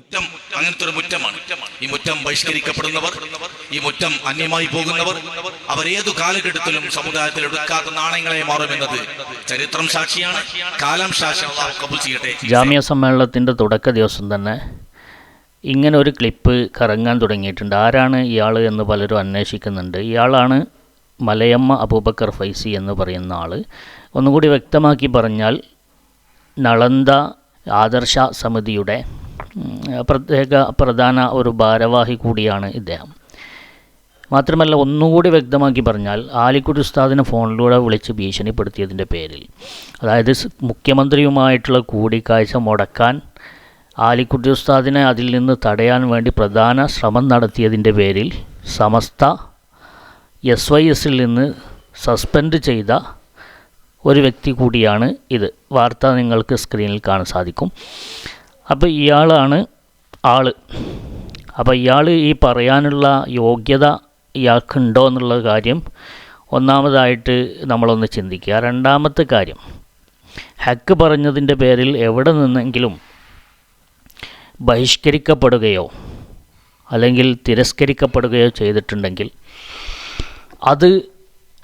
മുറ്റം അങ്ങനത്തെ ഒരു മുറ്റമാണ്. ഈ മുറ്റം ബഹിഷ്കരിക്കപ്പെടുന്നവർ ഈ മുറ്റം അന്യമായി പോകുന്നവർ അവർ ഏതു കാലഘട്ടത്തിലും സമുദായത്തിൽ എടുക്കാത്ത നാണയങ്ങളെ മാറുമെന്നത് ചരിത്രം സാക്ഷിയാണ്. കാലം സാക്ഷി കബൂൽ ചെയ്യട്ടെ. ജാമ്യ സമ്മേളനത്തിന്റെ തുടക്ക ദിവസം തന്നെ ഇങ്ങനെ ഒരു ക്ലിപ്പ് കറങ്ങാൻ തുടങ്ങിയിട്ടുണ്ട്. ആരാണ് ഇയാൾ എന്ന് പലരും അന്വേഷിക്കുന്നുണ്ട്. ഇയാളാണ് മലയമ്മ അബൂബക്കർ ഫൈസി എന്ന് പറയുന്ന ആൾ. ഒന്നുകൂടി വ്യക്തമാക്കി പറഞ്ഞാൽ നളന്ദ ആദർശ സമിതിയുടെ പ്രത്യേക പ്രധാന ഒരു ഭാരവാഹി കൂടിയാണ് ഇദ്ദേഹം. മാത്രമല്ല ഒന്നുകൂടി വ്യക്തമാക്കി പറഞ്ഞാൽ ആലിക്കുട്ടി ഉസ്താദിനെ ഫോണിലൂടെ വിളിച്ച് ഭീഷണിപ്പെടുത്തിയതിന്റെ പേരിൽ. അതായത് മുഖ്യമന്ത്രിയുമായിട്ടുള്ള കൂടിക്കാഴ്ച മുടക്കാൻ ആലിക്കുട്ടി ഉസ്താദിനെ അതിൽ നിന്ന് തടയാൻ വേണ്ടി പ്രധാന ശ്രമം നടത്തിയതിന്റെ പേരിൽ സമസ്ത എസ് വൈ എസിൽ നിന്ന് സസ്പെൻഡ് ചെയ്ത ഒരു വ്യക്തി കൂടിയാണ് ഇത്. വാർത്ത നിങ്ങൾക്ക് സ്ക്രീനിൽ കാണാൻ സാധിക്കും. അപ്പോൾ ഇയാളാണ് ആൾ അപ്പോൾ ഇയാൾ ഈ പറയാനുള്ള യോഗ്യത ഇയാൾക്കുണ്ടോ എന്നുള്ള കാര്യം ഒന്നാമതായിട്ട് നമ്മളൊന്ന് ചിന്തിക്കുക. രണ്ടാമത്തെ കാര്യം ഹക്ക് പറഞ്ഞതിന്റെ പേരിൽ എവിടെ നിന്നെങ്കിലും ബഹിഷ്കരിക്കപ്പെടുകയോ അല്ലെങ്കിൽ തിരസ്കരിക്കപ്പെടുകയോ ചെയ്തിട്ടുണ്ടെങ്കിൽ അത്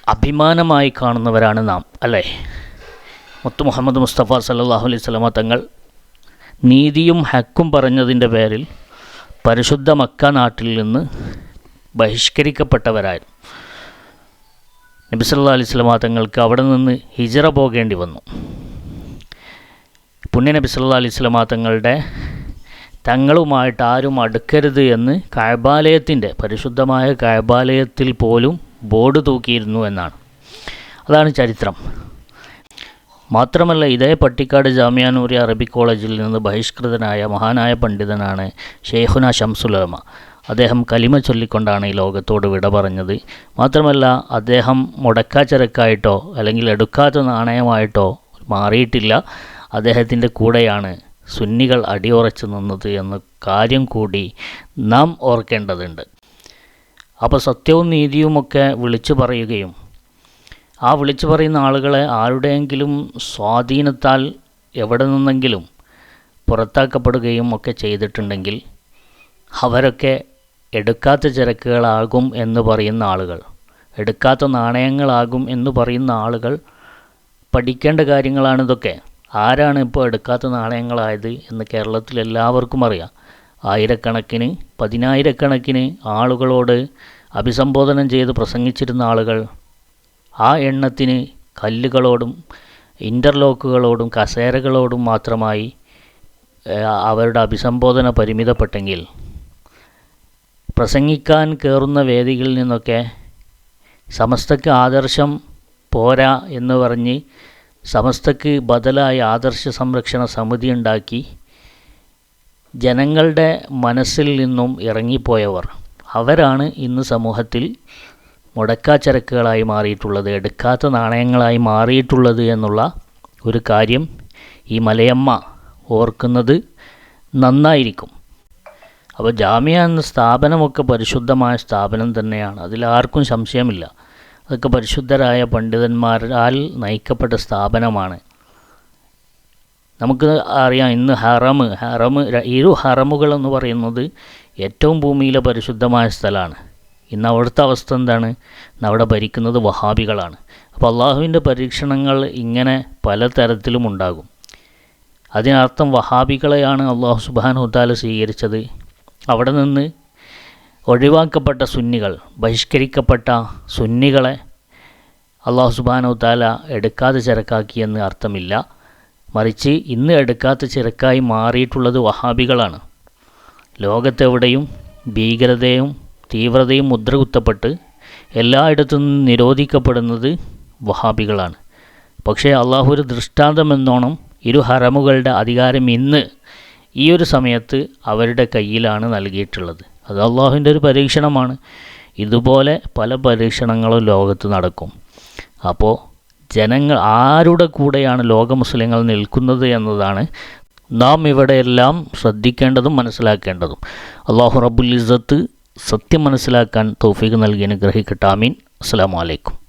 അഭിമാനമായി കാണുന്നവരാണ് നാം അല്ലേ? മുത്തു മുഹമ്മദ് മുസ്തഫ സല്ലാഹു അലൈഹി സ്വലമ തങ്ങൾ നീതിയും ഹക്കും പറഞ്ഞതിന്റെ പേരിൽ പരിശുദ്ധ മക്ക നാട്ടിൽ നിന്ന് ബഹിഷ്കരിക്കപ്പെട്ടവരായിരുന്നു നബി സല്ലാ അലൈഹി സ്വലമ തങ്ങൾക്ക് അവിടെ നിന്ന് ഹിജറ പോകേണ്ടി വന്നു. പുണ്യ നബി സല്ലാ അലൈഹി സ്വലമ തങ്ങളുടെ തങ്ങളുമായിട്ട് ആരും അടുക്കരുത് എന്ന് കഴബാലയത്തിന്റെ പരിശുദ്ധമായ കഴബാലയത്തിൽ പോലും ബോർഡ് തൂക്കിയിരുന്നു എന്നാണ്. അതാണ് ചരിത്രം. മാത്രമല്ല ഇതേ പട്ടിക്കാട് ജാമ്യാനൂരി അറബി കോളേജിൽ നിന്ന് ബഹിഷ്കൃതനായ മഹാനായ പണ്ഡിതനാണ് ഷെയ്ഹുന ഷംസുലമ അദ്ദേഹം കലിമ ചൊല്ലിക്കൊണ്ടാണ് ഈ ലോകത്തോട് വിട പറഞ്ഞത്. മാത്രമല്ല അദ്ദേഹം മുടക്കാച്ചരക്കായിട്ടോ അല്ലെങ്കിൽ എടുക്കാത്ത നാണയമായിട്ടോ മാറിയിട്ടില്ല. അദ്ദേഹത്തിന്റെ കൂടെയാണ് സുന്നികൾ അടിയുറച്ചു നിന്നത് എന്ന കാര്യം കൂടി നാം ഓർക്കേണ്ടതുണ്ട്. അപ്പോൾ സത്യവും നീതിയുമൊക്കെ വിളിച്ചു പറയുകയും ആ വിളിച്ചു പറയുന്ന ആളുകളെ ആരുടെയെങ്കിലും സ്വാധീനത്താൽ എവിടെ നിന്നെങ്കിലും പുറത്താക്കപ്പെടുകയും ഒക്കെ ചെയ്തിട്ടുണ്ടെങ്കിൽ അവരൊക്കെ എടുക്കാത്ത ചരക്കുകളാകും എന്ന് പറയുന്ന ആളുകൾ എടുക്കാത്ത നാണയങ്ങളാകും എന്ന് പറയുന്ന ആളുകൾ പഠിക്കേണ്ട കാര്യങ്ങളാണിതൊക്കെ ആരാണ് ഇപ്പോൾ എടുക്കാത്ത നാണയങ്ങളായത് എന്ന് കേരളത്തിൽ എല്ലാവർക്കും അറിയാം. ആയിരക്കണക്കിന് പതിനായിരക്കണക്കിന് ആളുകളോട് അഭിസംബോധനം ചെയ്ത് പ്രസംഗിച്ചിരുന്ന ആളുകൾ ആ എണ്ണത്തിന് കല്ലുകളോടും ഇന്റർലോക്കുകളോടും കസേരകളോടും മാത്രമായി അവരുടെ അഭിസംബോധന പരിമിതപ്പെട്ടെങ്കിൽ പ്രസംഗിക്കാൻ കയറുന്ന വേദികളിൽ നിന്നൊക്കെ സമസ്തക്ക് ആദർശം പോരാ എന്ന് പറഞ്ഞ് സമസ്തക്ക് ബദലായി ആദർശ സംരക്ഷണ സമിതി ഉണ്ടാക്കി ജനങ്ങളുടെ മനസ്സിൽ നിന്നും ഇറങ്ങിപ്പോയവർ. അവരാണ് ഇന്ന് സമൂഹത്തിൽ മുടക്കാച്ചരക്കുകളായി മാറിയിട്ടുള്ളത് എടുക്കാത്ത നാണയങ്ങളായി മാറിയിട്ടുള്ളത് എന്നുള്ള ഒരു കാര്യം ഈ മലയമ്മ ഓർക്കുന്നത് നന്നായിരിക്കും. അപ്പോൾ ജാമ്യ എന്ന സ്ഥാപനമൊക്കെ പരിശുദ്ധമായ സ്ഥാപനം തന്നെയാണ്. അതിലാർക്കും സംശയമില്ല. അതൊക്കെ പരിശുദ്ധരായ പണ്ഡിതന്മാരാൽ നയിക്കപ്പെട്ട സ്ഥാപനമാണ്. നമുക്ക് അറിയാം ഇന്ന് ഹറമ് ഹറമ് ഇരു ഹറമുകൾ എന്ന് പറയുന്നത് ഏറ്റവും ഭൂമിയിലെ പരിശുദ്ധമായ സ്ഥലമാണ്. ഇന്ന് അവിടുത്തെ അവസ്ഥ എന്താണ്? ഇന്ന് അവിടെ ഭരിക്കുന്നത് വഹാബികളാണ്. അപ്പോൾ അള്ളാഹുവിന്റെ പരീക്ഷണങ്ങൾ ഇങ്ങനെ പലതരത്തിലും ഉണ്ടാകും. അതിനർത്ഥം വഹാബികളെയാണ് അള്ളാഹു സുബാനുത്താല സ്വീകരിച്ചത്. അവിടെ നിന്ന് ഒഴിവാക്കപ്പെട്ട സുന്നികൾ ബഹിഷ്കരിക്കപ്പെട്ട സുന്നികളെ അള്ളാഹു സുബാനുത്താല എടുക്കാതെ ചരക്കാക്കിയെന്ന് അർത്ഥമില്ല. മറിച്ച് ഇന്ന് എടുക്കാത്ത ചിരക്കായി മാറിയിട്ടുള്ളത് വഹാബികളാണ്. ലോകത്തെവിടെയും ഭീകരതയും തീവ്രതയും മുദ്രകുത്തപ്പെട്ട് എല്ലായിടത്തു നിന്നും നിരോധിക്കപ്പെടുന്നത് വഹാബികളാണ്. പക്ഷേ അള്ളാഹു ഒരു ദൃഷ്ടാന്തമെന്നോണം ഇരു ഹറമുകളുടെ അധികാരം ഇന്ന് ഈ ഒരു സമയത്ത് അവരുടെ കയ്യിലാണ് നൽകിയിട്ടുള്ളത്. അത് അള്ളാഹുവിന്റെ ഒരു പരീക്ഷണമാണ്. ഇതുപോലെ പല പരീക്ഷണങ്ങളും ലോകത്ത് നടക്കും. അപ്പോൾ ജനങ്ങൾ ആരുടെ കൂടെയാണ് ലോക മുസ്ലിങ്ങൾ നിൽക്കുന്നത് എന്നതാണ് നാം ഇവിടെയെല്ലാം ശ്രദ്ധിക്കേണ്ടതും മനസ്സിലാക്കേണ്ടതും. അള്ളാഹു റബുൽ ഇസ്സത്ത് സത്യം മനസ്സിലാക്കാൻ തൗഫീഖ് നൽകി അനുഗ്രഹിക്കട്ടെ. ആമീൻ. അസ്സാം വലൈക്കും